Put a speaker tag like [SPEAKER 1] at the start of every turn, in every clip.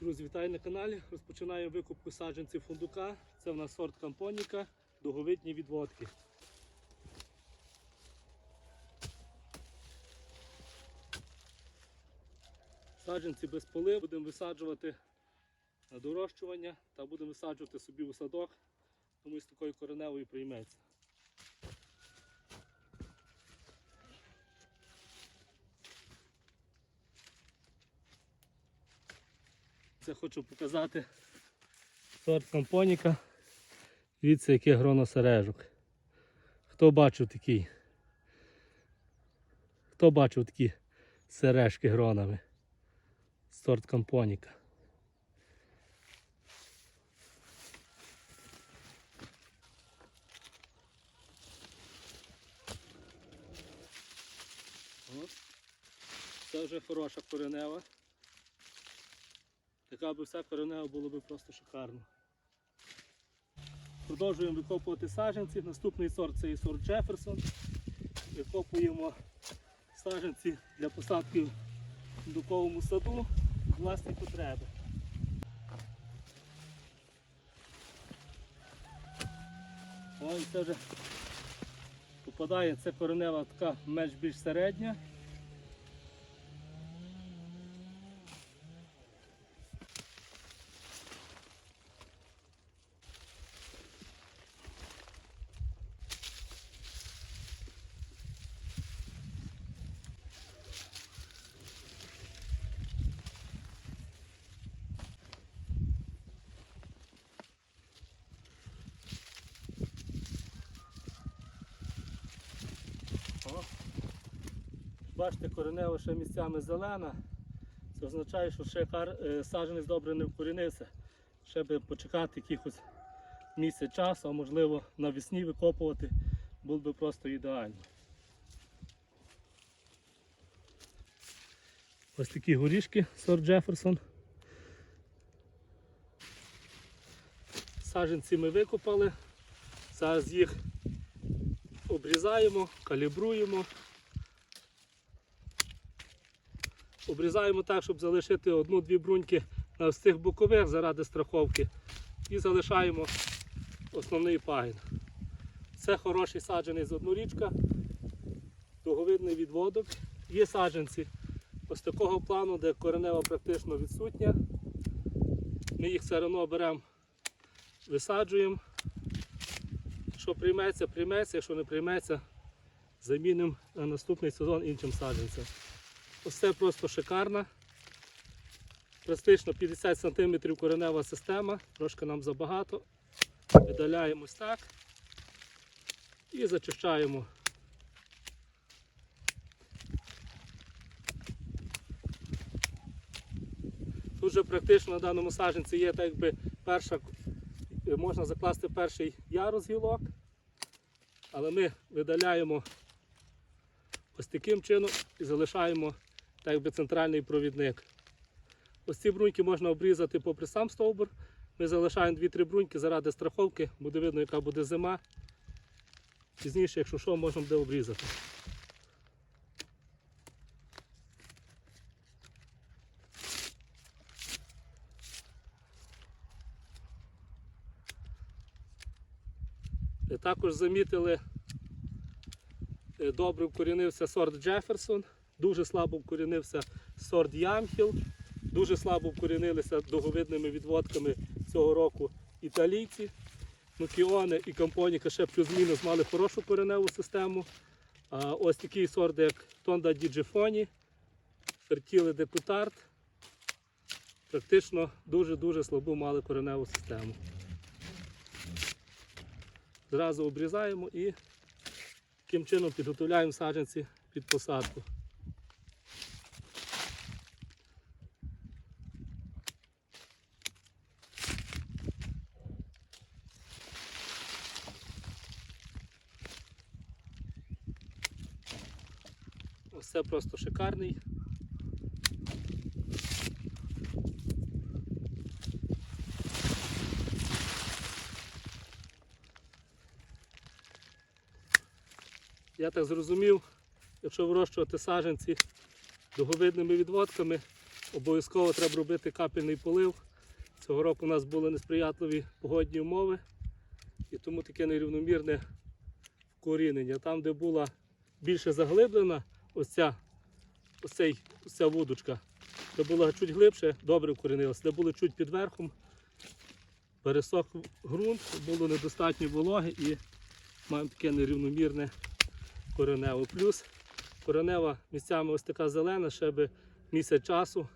[SPEAKER 1] Друзі, вітаю на каналі. Розпочинаємо викупку саджанців фундука. Це в нас сорт кампоніка, дуговидні відводки. Саджанці без поли будемо висаджувати на дорощування та будемо висаджувати собі у садок, тому з такою кореневою прийметься. Це хочу показати сорт кампоніка. Дивіться, який гроносережок. Хто бачив такий? Хто бачив такі сережки гронами? Сорт кампоніка. Це вже хороша коренева. Така би вся коренева було б просто шикарно. Продовжуємо викопувати саджанці. Наступний сорт це і сорт Джеферсон. Викопуємо саджанці для посадки в дуковому саду власні потреби. Ось це вже попадає, це коренева така менш більш середня. Бачите, коренева ще місцями зелена. Це означає, що ще е, саджанець добре не вкорінився. Ще би почекати якихось місяць часу, а можливо навесні викопувати, було би просто ідеально. Ось такі горішки сорт Джеферсон. Саджанці ми викопали. Зараз їх обрізаємо, калібруємо. Обрізаємо так, щоб залишити одну-дві бруньки на цих бокових заради страховки. І залишаємо основний пагін. Це хороший саджаний з однорічка, довговидний відводок. Є саджанці ось такого плану, де коренева практично відсутня. Ми їх все одно беремо, висаджуємо. Що прийметься, прийметься, якщо не прийметься, замінимо на наступний сезон іншим саджанцем. Ось просто шикарна. Практично 50 см коренева система, трошки нам забагато. Видаляємо ось так і зачищаємо. Тут же практично на даному саджанці є так якби перша, е, можна закласти перший ярус гілок, але ми видаляємо ось таким чином і залишаємо якби центральний провідник. Ось ці бруньки можна обрізати попри сам стовбур. Ми залишаємо 2-3 бруньки заради страховки, буде видно, яка буде зима. Пізніше, якщо що, можна буде обрізати. І Також замітили, е, добре вкорінився сорт Джеферсон, дуже слабо вкорінився сорт Ямхіл, дуже слабо вкорінилися договидними відводками цього року італійці. Нукіоне і Кампоніка ще плюс-мінус мали хорошу кореневу систему. А ось такий сорт, як Тонда Діджифоні, Фертіле Депутарт, практично дуже-дуже слабу мали кореневу систему. Зразу обрізаємо і таким чином підготовляємо саджанці під посадку. Це просто шикарний. Я так зрозумів, якщо вирощувати саджанці дуговидними відводками, Обов'язково треба робити капельний полив. Цього року у нас були несприятливі погодні умови, і тому таке нерівномірне вкорінення. Там, де була більше заглиблена, ось ця, ось цей, ось ця де була чуть глибше, добре вкорінилася, де були чуть під верхом, пересох ґрунт, було недостатньо вологи і маємо таке нерівномірне коренево. Плюс коренева місцями ось така зелена, ще би місяць часу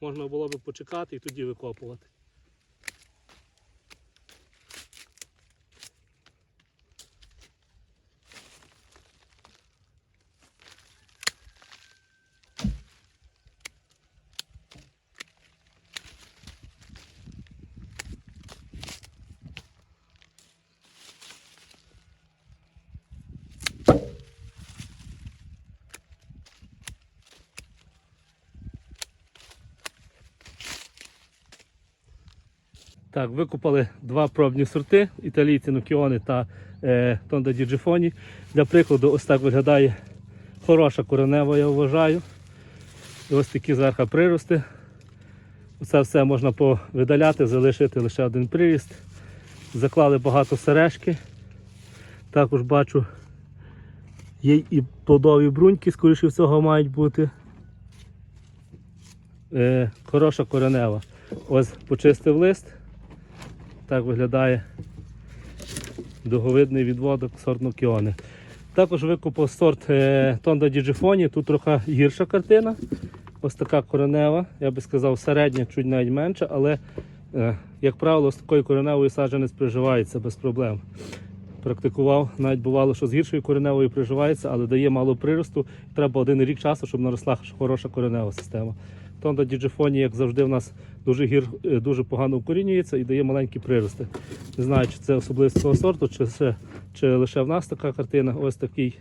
[SPEAKER 1] можна було би почекати і тоді викопувати. Так, викупали два пробні сорти італійці Нокіони та е, Тонда Діджифоні. Для прикладу, ось так виглядає хороша коренева, я вважаю. І ось такі зверху прирости. Це все можна повидаляти, залишити лише один приріст. Заклали багато сережки. Також бачу, є і плодові бруньки, скоріше всього, мають бути. Е, хороша коренева. Ось почистив лист. Так виглядає дуговидний відводок сорту Кіони. Також викупав сорт е, Тонда Діджифоні. Тут трохи гірша картина. Ось така коренева, я би сказав, середня, чуть навіть менша, але, е, як правило, з такою кореневою саджанець приживається без проблем. Практикував, навіть бувало, що з гіршою кореневою приживається, але дає мало приросту. Треба один рік часу, щоб наросла хороша коренева система. Тонда Діджифоні, як завжди, в нас дуже гір, е, дуже погано укорінюється і дає маленькі прирости. Не знаю, чи це особливість цього сорту, чи, це, чи лише в нас така картина. Ось такий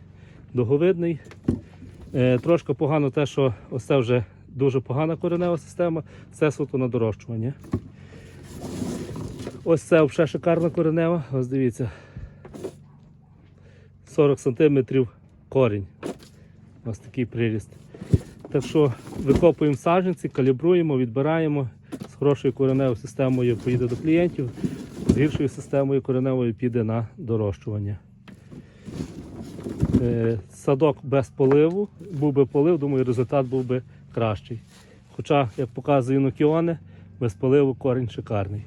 [SPEAKER 1] договидний. Е, трошки погано те, що це вже дуже погана коренева система, це суто на дорощування. Ось це взагалі шикарна коренева. Ось дивіться. 40 см корінь. Ось такий приріст. Так що викопуємо саджанці, калібруємо, відбираємо. Хорошою кореневою системою поїде до клієнтів, з гіршою системою кореневою піде на дорощування. Е, Садок без поливу, був би полив, думаю, результат був би кращий. Хоча, як показує Нокіони, без поливу корінь шикарний.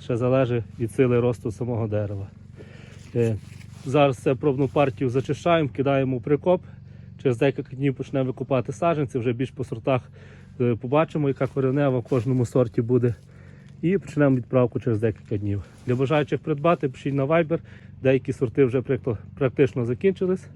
[SPEAKER 1] Ще залежить від сили росту самого дерева. Е, Зараз це пробну партію зачищаємо, кидаємо в прикоп. Через декілька днів почнемо викупати саджанці, вже більш по сортах побачимо, яка коренева в кожному сорті буде. І почнемо відправку через декілька днів. Для бажаючих придбати, пишіть на Viber. Деякі сорти вже практично закінчились.